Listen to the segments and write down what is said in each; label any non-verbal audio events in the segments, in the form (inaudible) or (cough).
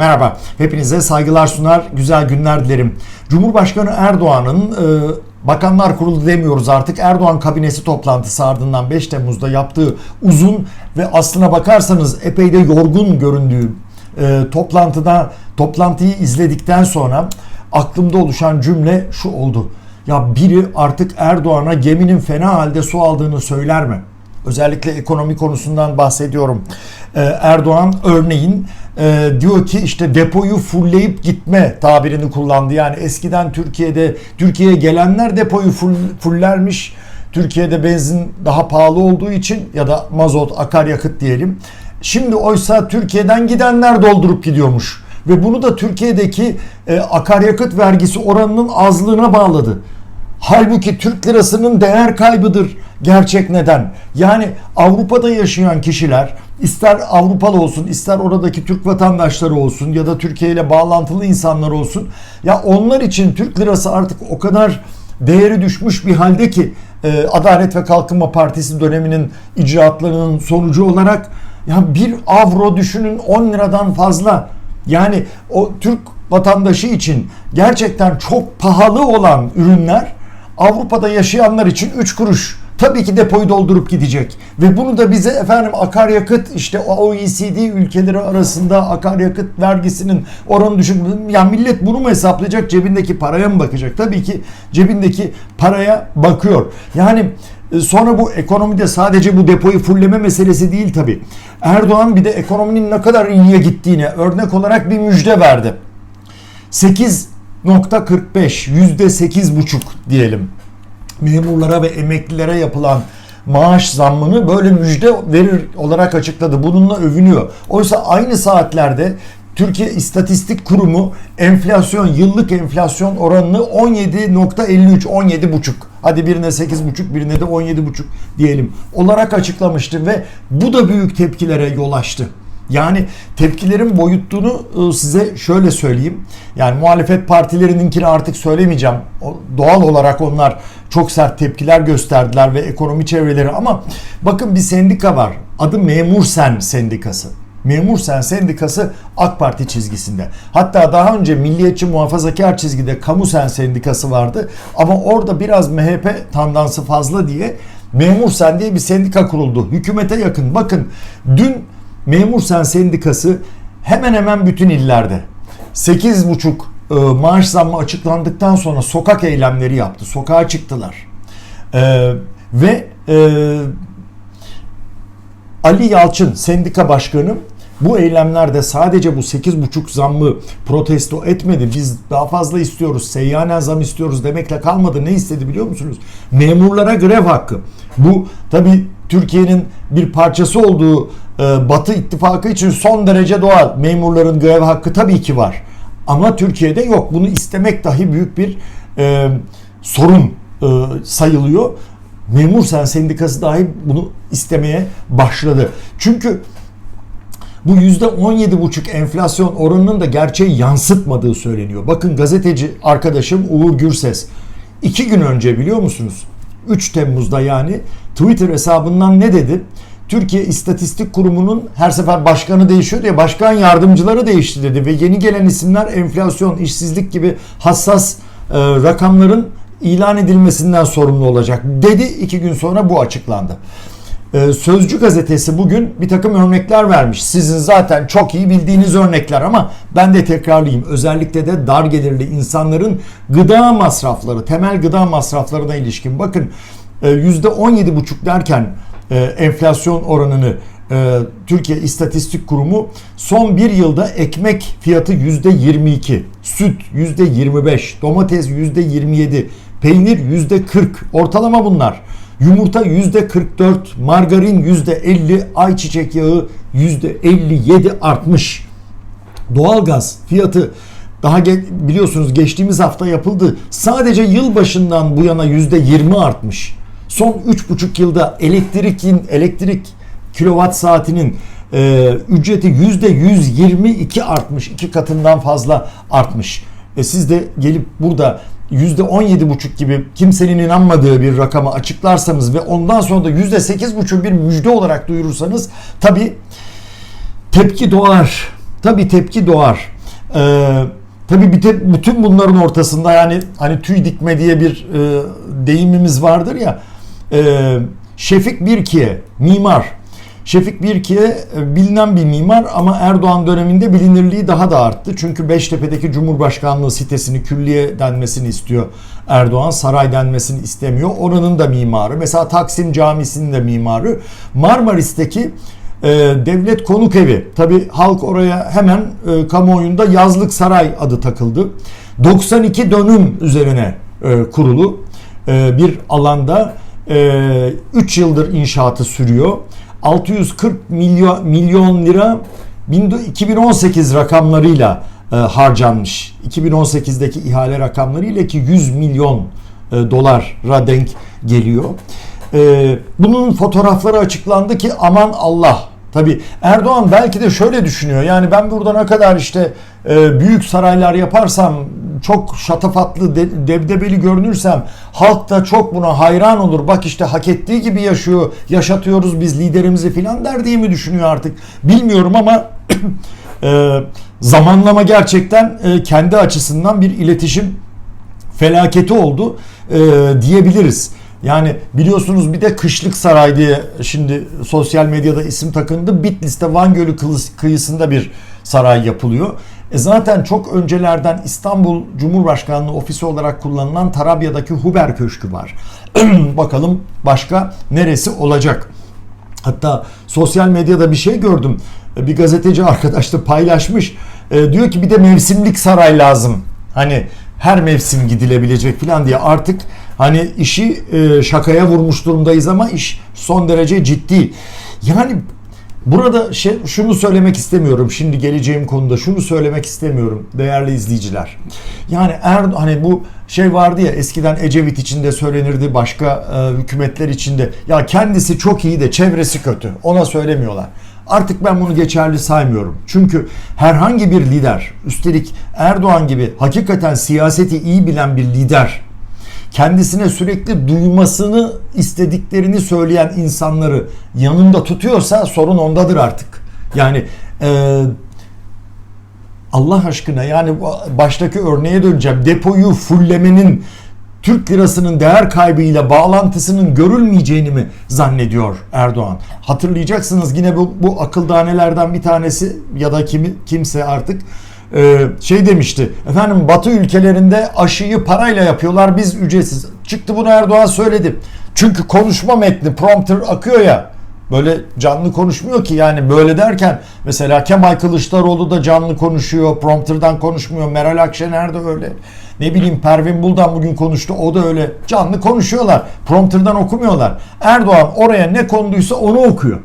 Merhaba, hepinize saygılar sunar, güzel günler dilerim. Cumhurbaşkanı Erdoğan'ın e, Bakanlar Kurulu demiyoruz artık Erdoğan kabinesi toplantısı ardından 5 Temmuz'da yaptığı uzun ve aslına bakarsanız epey de yorgun göründüğü e, toplantıda toplantıyı izledikten sonra aklımda oluşan cümle şu oldu. Ya biri artık Erdoğan'a geminin fena halde su aldığını söyler mi? Özellikle ekonomi konusundan bahsediyorum. Ee, Erdoğan örneğin e, diyor ki işte depoyu fullleyip gitme tabirini kullandı. Yani eskiden Türkiye'de Türkiye'ye gelenler depoyu full, fullermiş. Türkiye'de benzin daha pahalı olduğu için ya da mazot, akaryakıt diyelim. Şimdi oysa Türkiye'den gidenler doldurup gidiyormuş. Ve bunu da Türkiye'deki e, akaryakıt vergisi oranının azlığına bağladı. Halbuki Türk lirasının değer kaybıdır gerçek neden. Yani Avrupa'da yaşayan kişiler ister Avrupalı olsun ister oradaki Türk vatandaşları olsun ya da Türkiye ile bağlantılı insanlar olsun ya onlar için Türk lirası artık o kadar değeri düşmüş bir halde ki e, Adalet ve Kalkınma Partisi döneminin icraatlarının sonucu olarak ya bir avro düşünün 10 liradan fazla yani o Türk vatandaşı için gerçekten çok pahalı olan ürünler Avrupa'da yaşayanlar için 3 kuruş. Tabii ki depoyu doldurup gidecek. Ve bunu da bize efendim akaryakıt işte OECD ülkeleri arasında akaryakıt vergisinin oranı düşük. Ya millet bunu mu hesaplayacak cebindeki paraya mı bakacak? Tabii ki cebindeki paraya bakıyor. Yani e, Sonra bu ekonomide sadece bu depoyu fulleme meselesi değil tabii. Erdoğan bir de ekonominin ne kadar iyiye gittiğine örnek olarak bir müjde verdi. 8.45 yüzde 8.5 diyelim memurlara ve emeklilere yapılan maaş zammını böyle müjde verir olarak açıkladı. Bununla övünüyor. Oysa aynı saatlerde Türkiye İstatistik Kurumu enflasyon, yıllık enflasyon oranını 17.53, 17.5 hadi birine 8.5 birine de 17.5 diyelim olarak açıklamıştı ve bu da büyük tepkilere yol açtı. Yani tepkilerin boyutluğunu ıı, size şöyle söyleyeyim. Yani muhalefet partilerininkini artık söylemeyeceğim. Doğal olarak onlar çok sert tepkiler gösterdiler ve ekonomi çevreleri ama bakın bir sendika var. Adı Memur Sen Sendikası. Memur Sen Sendikası AK Parti çizgisinde. Hatta daha önce Milliyetçi Muhafazakar çizgide Kamu Sen Sendikası vardı. Ama orada biraz MHP tandansı fazla diye Memur Sen diye bir sendika kuruldu. Hükümete yakın. Bakın dün Memur Sen Sendikası hemen hemen bütün illerde 8,5 e, maaş zammı açıklandıktan sonra sokak eylemleri yaptı. Sokağa çıktılar. E, ve e, Ali Yalçın sendika başkanı bu eylemlerde sadece bu 8,5 zammı protesto etmedi. Biz daha fazla istiyoruz, seyyanen zam istiyoruz demekle kalmadı. Ne istedi biliyor musunuz? Memurlara grev hakkı. Bu tabi Türkiye'nin bir parçası olduğu e, Batı ittifakı için son derece doğal. Memurların grev hakkı tabii ki var. Ama Türkiye'de yok. Bunu istemek dahi büyük bir e, sorun e, sayılıyor. Memur Sen Sendikası dahi bunu istemeye başladı. Çünkü bu %17,5 enflasyon oranının da gerçeği yansıtmadığı söyleniyor. Bakın gazeteci arkadaşım Uğur Gürses iki gün önce biliyor musunuz? 3 Temmuz'da yani Twitter hesabından ne dedi? Türkiye İstatistik Kurumu'nun her sefer başkanı değişiyor diye başkan yardımcıları değişti dedi ve yeni gelen isimler enflasyon, işsizlik gibi hassas e, rakamların ilan edilmesinden sorumlu olacak dedi. iki gün sonra bu açıklandı. Ee, Sözcü gazetesi bugün bir takım örnekler vermiş. Sizin zaten çok iyi bildiğiniz örnekler ama ben de tekrarlayayım. Özellikle de dar gelirli insanların gıda masrafları, temel gıda masraflarına ilişkin. Bakın %17,5 e, derken e, enflasyon oranını e, Türkiye İstatistik Kurumu son bir yılda ekmek fiyatı %22, süt %25, domates %27, peynir %40 ortalama bunlar. Yumurta yüzde 44, margarin yüzde 50, ayçiçek yağı yüzde 57 artmış. Doğalgaz fiyatı daha biliyorsunuz geçtiğimiz hafta yapıldı. Sadece yıl başından bu yana yüzde 20 artmış. Son 3,5 yılda elektrikin elektrik kilowatt saatinin e, ücreti yüzde 122 artmış. iki katından fazla artmış. E siz de gelip burada %17,5 gibi kimsenin inanmadığı bir rakamı açıklarsanız ve ondan sonra da %8,5 bir müjde olarak duyurursanız tabi tepki doğar. tabii tepki doğar. Ee, te- bütün bunların ortasında yani hani tüy dikme diye bir e, deyimimiz vardır ya. E, Şefik Birkiye, mimar. Şefik Birkiye e, bilinen bir mimar ama Erdoğan döneminde bilinirliği daha da arttı. Çünkü Beştepe'deki Cumhurbaşkanlığı sitesini külliye denmesini istiyor Erdoğan. Saray denmesini istemiyor. Oranın da mimarı. Mesela Taksim Camisi'nin de mimarı. Marmaris'teki e, devlet konuk evi. Tabi halk oraya hemen e, kamuoyunda yazlık saray adı takıldı. 92 dönüm üzerine e, kurulu e, bir alanda 3 yıldır inşaatı sürüyor. 640 milyon, milyon lira 2018 rakamlarıyla e, harcanmış. 2018'deki ihale rakamlarıyla ki 100 milyon e, dolara denk geliyor. E, bunun fotoğrafları açıklandı ki aman Allah. Tabi Erdoğan belki de şöyle düşünüyor. Yani ben burada ne kadar işte e, büyük saraylar yaparsam çok şatafatlı de, debdebeli görünürsem halk da çok buna hayran olur. Bak işte hak ettiği gibi yaşıyor. Yaşatıyoruz biz liderimizi filan der diye mi düşünüyor artık? Bilmiyorum ama (clears throat) e, zamanlama gerçekten e, kendi açısından bir iletişim felaketi oldu e, diyebiliriz. Yani biliyorsunuz bir de Kışlık Saray diye şimdi sosyal medyada isim takındı. Bitlis'te Van Gölü kıyısında bir saray yapılıyor. E zaten çok öncelerden İstanbul Cumhurbaşkanlığı ofisi olarak kullanılan Tarabya'daki Huber Köşkü var. (clears throat) Bakalım başka neresi olacak? Hatta sosyal medyada bir şey gördüm. E, bir gazeteci arkadaş da paylaşmış. E, diyor ki bir de mevsimlik saray lazım. Hani her mevsim gidilebilecek falan diye artık hani işi e, şakaya vurmuş durumdayız ama iş son derece ciddi. Yani burada şey, şunu söylemek istemiyorum. Şimdi geleceğim konuda şunu söylemek istemiyorum değerli izleyiciler. Yani er, hani bu şey vardı ya eskiden Ecevit içinde söylenirdi başka e, hükümetler içinde. Ya kendisi çok iyi de çevresi kötü. Ona söylemiyorlar. Artık ben bunu geçerli saymıyorum. Çünkü herhangi bir lider, üstelik Erdoğan gibi hakikaten siyaseti iyi bilen bir lider, kendisine sürekli duymasını istediklerini söyleyen insanları yanında tutuyorsa sorun ondadır artık. Yani e, Allah aşkına yani baştaki örneğe döneceğim. Depoyu fullemenin Türk lirasının değer kaybıyla bağlantısının görülmeyeceğini mi zannediyor Erdoğan? Hatırlayacaksınız yine bu, bu akıldanelerden bir tanesi ya da kimi, kimse artık e, şey demişti. Efendim Batı ülkelerinde aşıyı parayla yapıyorlar biz ücretsiz. Çıktı bunu Erdoğan söyledi. Çünkü konuşma metni prompter akıyor ya. Böyle canlı konuşmuyor ki yani böyle derken mesela Kemal Kılıçdaroğlu da canlı konuşuyor. Prompter'dan konuşmuyor. Meral Akşener de öyle. Ne bileyim Pervin Buldan bugün konuştu. O da öyle canlı konuşuyorlar. Prompter'dan okumuyorlar. Erdoğan oraya ne konduysa onu okuyor.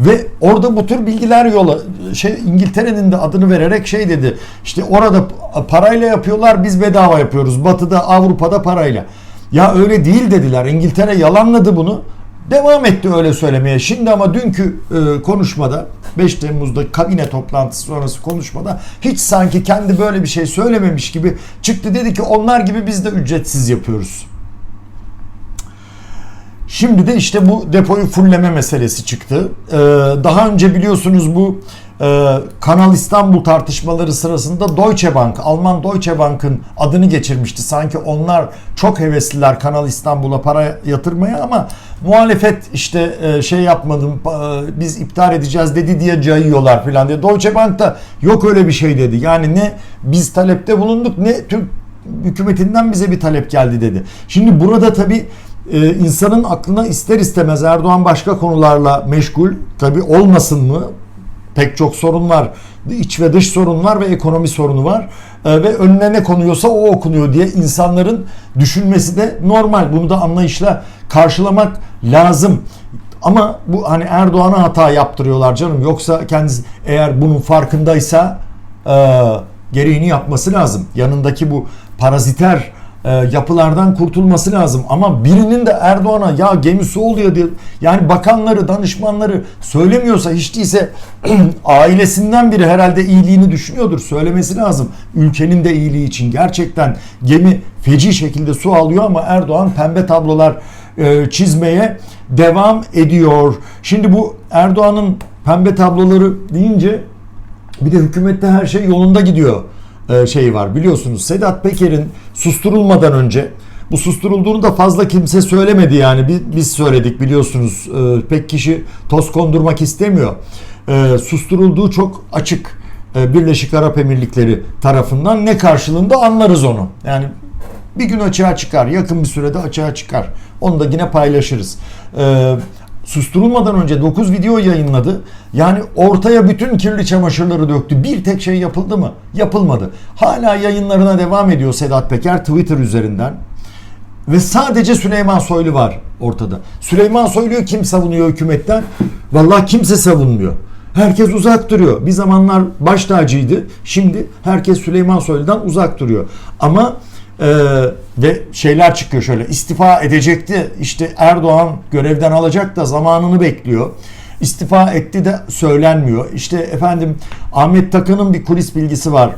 Ve orada bu tür bilgiler yola şey İngiltere'nin de adını vererek şey dedi. İşte orada parayla yapıyorlar biz bedava yapıyoruz. Batı'da Avrupa'da parayla. Ya öyle değil dediler. İngiltere yalanladı bunu. Devam etti öyle söylemeye. Şimdi ama dünkü e, konuşmada 5 Temmuz'da kabine toplantısı sonrası konuşmada hiç sanki kendi böyle bir şey söylememiş gibi çıktı dedi ki onlar gibi biz de ücretsiz yapıyoruz. Şimdi de işte bu depoyu fulleme meselesi çıktı. Ee, daha önce biliyorsunuz bu e, Kanal İstanbul tartışmaları sırasında Deutsche Bank, Alman Deutsche Bank'ın adını geçirmişti. Sanki onlar çok hevesliler Kanal İstanbul'a para yatırmaya ama muhalefet işte e, şey yapmadım e, biz iptal edeceğiz dedi diye cayıyorlar falan diye. Deutsche Bank da yok öyle bir şey dedi. Yani ne biz talepte bulunduk ne Türk hükümetinden bize bir talep geldi dedi. Şimdi burada tabii e, insanın aklına ister istemez Erdoğan başka konularla meşgul. Tabii olmasın mı? Pek çok sorun var. İç ve dış sorun var ve ekonomi sorunu var. E, ve önüne ne konuyorsa o okunuyor diye insanların düşünmesi de normal. Bunu da anlayışla karşılamak lazım. Ama bu hani Erdoğan'a hata yaptırıyorlar canım. Yoksa kendisi eğer bunun farkındaysa e, gereğini yapması lazım. Yanındaki bu paraziter e, yapılardan kurtulması lazım. Ama birinin de Erdoğan'a ya gemi su oluyor diye yani bakanları, danışmanları söylemiyorsa hiç değilse (clears throat) ailesinden biri herhalde iyiliğini düşünüyordur. Söylemesi lazım. Ülkenin de iyiliği için gerçekten gemi feci şekilde su alıyor ama Erdoğan pembe tablolar e, çizmeye devam ediyor. Şimdi bu Erdoğan'ın pembe tabloları deyince Bir de hükümette her şey yolunda gidiyor şey var biliyorsunuz. Sedat Peker'in susturulmadan önce bu susturulduğunu da fazla kimse söylemedi yani biz, söyledik biliyorsunuz. E, pek kişi toz kondurmak istemiyor. E, susturulduğu çok açık. E, Birleşik Arap Emirlikleri tarafından ne karşılığında anlarız onu. Yani bir gün açığa çıkar. Yakın bir sürede açığa çıkar. Onu da yine paylaşırız. Ee, susturulmadan önce 9 video yayınladı. Yani ortaya bütün kirli çamaşırları döktü. Bir tek şey yapıldı mı? Yapılmadı. Hala yayınlarına devam ediyor Sedat Peker Twitter üzerinden. Ve sadece Süleyman Soylu var ortada. Süleyman Soylu'yu kim savunuyor hükümetten? Vallahi kimse savunmuyor. Herkes uzak duruyor. Bir zamanlar baş tacıydı. Şimdi herkes Süleyman Soylu'dan uzak duruyor. Ama ee, ve şeyler çıkıyor şöyle. İstifa edecekti. İşte Erdoğan görevden alacak da zamanını bekliyor. İstifa etti de söylenmiyor. İşte efendim Ahmet Takan'ın bir kulis bilgisi var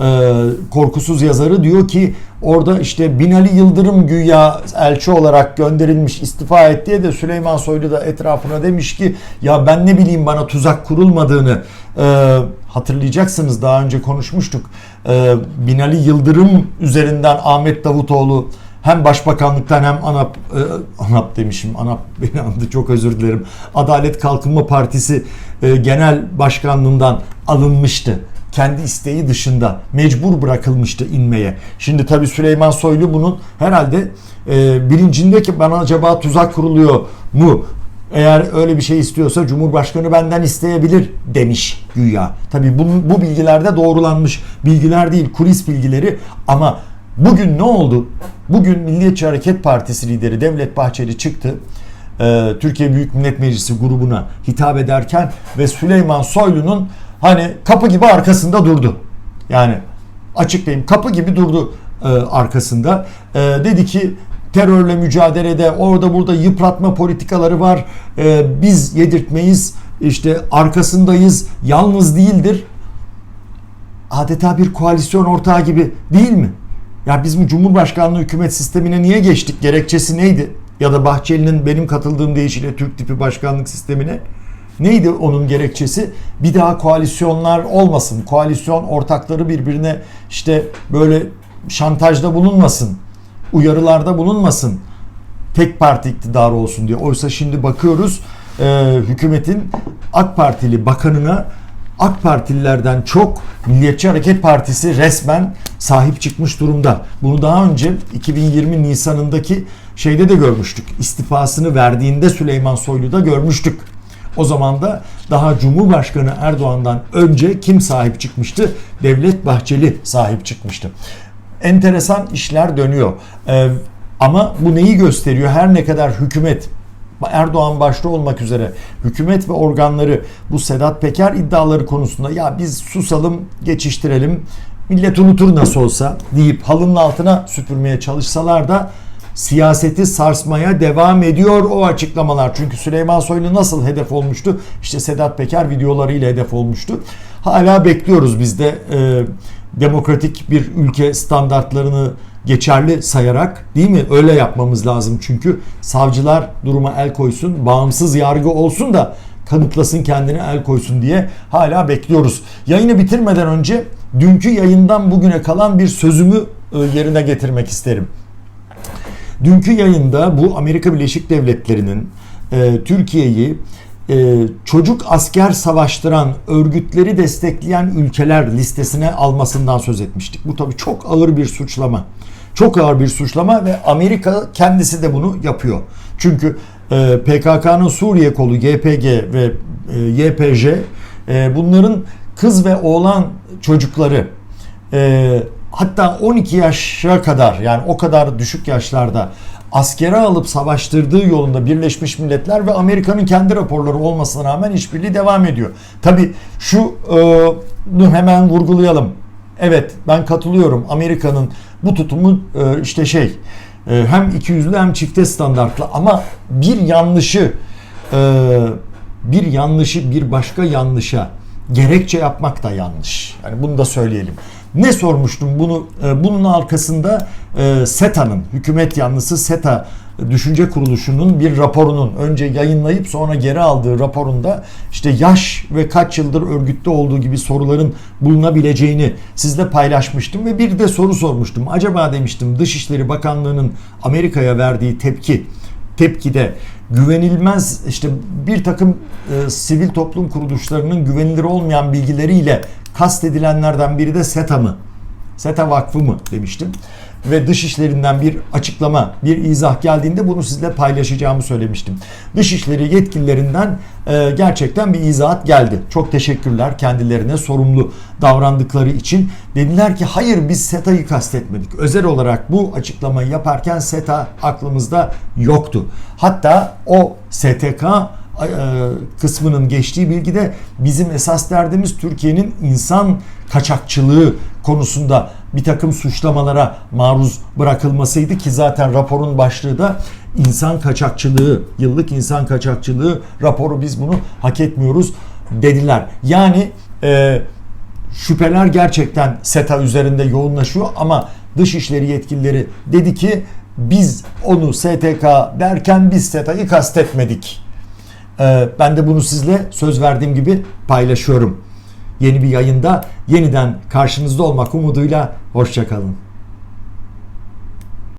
ee, korkusuz yazarı diyor ki orada işte Binali Yıldırım güya elçi olarak gönderilmiş istifa et diye de Süleyman Soylu da etrafına demiş ki ya ben ne bileyim bana tuzak kurulmadığını e, hatırlayacaksınız daha önce konuşmuştuk e, Binali Yıldırım üzerinden Ahmet Davutoğlu hem başbakanlıktan hem ANAP, e, ANAP demişim, ANAP (laughs) beni andı çok özür dilerim. Adalet Kalkınma Partisi e, genel başkanlığından alınmıştı kendi isteği dışında mecbur bırakılmıştı inmeye. Şimdi tabi Süleyman Soylu bunun herhalde e, bilincinde ki bana acaba tuzak kuruluyor mu? Eğer öyle bir şey istiyorsa Cumhurbaşkanı benden isteyebilir demiş güya. Tabi bu, bu bilgiler de doğrulanmış bilgiler değil kulis bilgileri ama bugün ne oldu? Bugün Milliyetçi Hareket Partisi lideri Devlet Bahçeli çıktı. Ee, Türkiye Büyük Millet Meclisi grubuna hitap ederken ve Süleyman Soylu'nun hani kapı gibi arkasında durdu. Yani açıklayayım kapı gibi durdu e, arkasında. E, dedi ki terörle mücadelede orada burada yıpratma politikaları var. E, biz yedirtmeyiz. işte arkasındayız. Yalnız değildir. Adeta bir koalisyon ortağı gibi değil mi? Ya biz bu Cumhurbaşkanlığı hükümet sistemine niye geçtik? Gerekçesi neydi? Ya da Bahçeli'nin benim katıldığım deyişiyle Türk tipi başkanlık sistemine Neydi onun gerekçesi? Bir daha koalisyonlar olmasın. Koalisyon ortakları birbirine işte böyle şantajda bulunmasın. Uyarılarda bulunmasın. Tek parti iktidarı olsun diye. Oysa şimdi bakıyoruz e, hükümetin AK Partili bakanına AK Partililerden çok Milliyetçi Hareket Partisi resmen sahip çıkmış durumda. Bunu daha önce 2020 Nisan'ındaki şeyde de görmüştük. İstifasını verdiğinde Süleyman Soylu'da görmüştük. O zaman da daha Cumhurbaşkanı Erdoğan'dan önce kim sahip çıkmıştı? Devlet Bahçeli sahip çıkmıştı. Enteresan işler dönüyor. Ee, ama bu neyi gösteriyor? Her ne kadar hükümet Erdoğan başta olmak üzere hükümet ve organları bu Sedat Peker iddiaları konusunda ya biz susalım, geçiştirelim, millet unutur nasıl olsa deyip halının altına süpürmeye çalışsalar da siyaseti sarsmaya devam ediyor o açıklamalar. Çünkü Süleyman Soylu nasıl hedef olmuştu? İşte Sedat Peker videolarıyla hedef olmuştu. Hala bekliyoruz biz de e, demokratik bir ülke standartlarını geçerli sayarak değil mi? Öyle yapmamız lazım çünkü savcılar duruma el koysun, bağımsız yargı olsun da kanıtlasın kendini el koysun diye hala bekliyoruz. Yayını bitirmeden önce dünkü yayından bugüne kalan bir sözümü e, yerine getirmek isterim. Dünkü yayında bu Amerika Birleşik Devletleri'nin e, Türkiye'yi e, çocuk asker savaştıran örgütleri destekleyen ülkeler listesine almasından söz etmiştik. Bu tabii çok ağır bir suçlama. Çok ağır bir suçlama ve Amerika kendisi de bunu yapıyor. Çünkü e, PKK'nın Suriye kolu YPG ve e, YPJ e, bunların kız ve oğlan çocukları e, hatta 12 yaşa kadar yani o kadar düşük yaşlarda askere alıp savaştırdığı yolunda Birleşmiş Milletler ve Amerika'nın kendi raporları olmasına rağmen işbirliği devam ediyor. Tabi şu e, hemen vurgulayalım. Evet ben katılıyorum Amerika'nın bu tutumu e, işte şey e, hem ikiyüzlü hem çifte standartlı ama bir yanlışı e, bir yanlışı bir başka yanlışa gerekçe yapmak da yanlış. Yani bunu da söyleyelim. Ne sormuştum? Bunu e, bunun arkasında e, SETA'nın hükümet yanlısı SETA Düşünce Kuruluşu'nun bir raporunun önce yayınlayıp sonra geri aldığı raporunda işte yaş ve kaç yıldır örgütte olduğu gibi soruların bulunabileceğini sizle paylaşmıştım ve bir de soru sormuştum. Acaba demiştim Dışişleri Bakanlığı'nın Amerika'ya verdiği tepki tepkide güvenilmez işte bir takım e, sivil toplum kuruluşlarının güvenilir olmayan bilgileriyle kastedilenlerden biri de SETA mı? SETA Vakfı mı demiştim. Ve dışişlerinden bir açıklama, bir izah geldiğinde bunu sizle paylaşacağımı söylemiştim. Dışişleri yetkililerinden e, gerçekten bir izahat geldi. Çok teşekkürler kendilerine sorumlu davrandıkları için. Dediler ki hayır biz SETA'yı kastetmedik. Özel olarak bu açıklamayı yaparken SETA aklımızda yoktu. Hatta o STK kısmının geçtiği bilgide bizim esas derdimiz Türkiye'nin insan kaçakçılığı konusunda bir takım suçlamalara maruz bırakılmasıydı ki zaten raporun başlığı da insan kaçakçılığı, yıllık insan kaçakçılığı raporu biz bunu hak etmiyoruz dediler. Yani e, şüpheler gerçekten SETA üzerinde yoğunlaşıyor ama dışişleri yetkilileri dedi ki biz onu STK derken biz SETA'yı kastetmedik. Ee, ben de bunu sizle söz verdiğim gibi paylaşıyorum. Yeni bir yayında yeniden karşınızda olmak umuduyla hoşçakalın.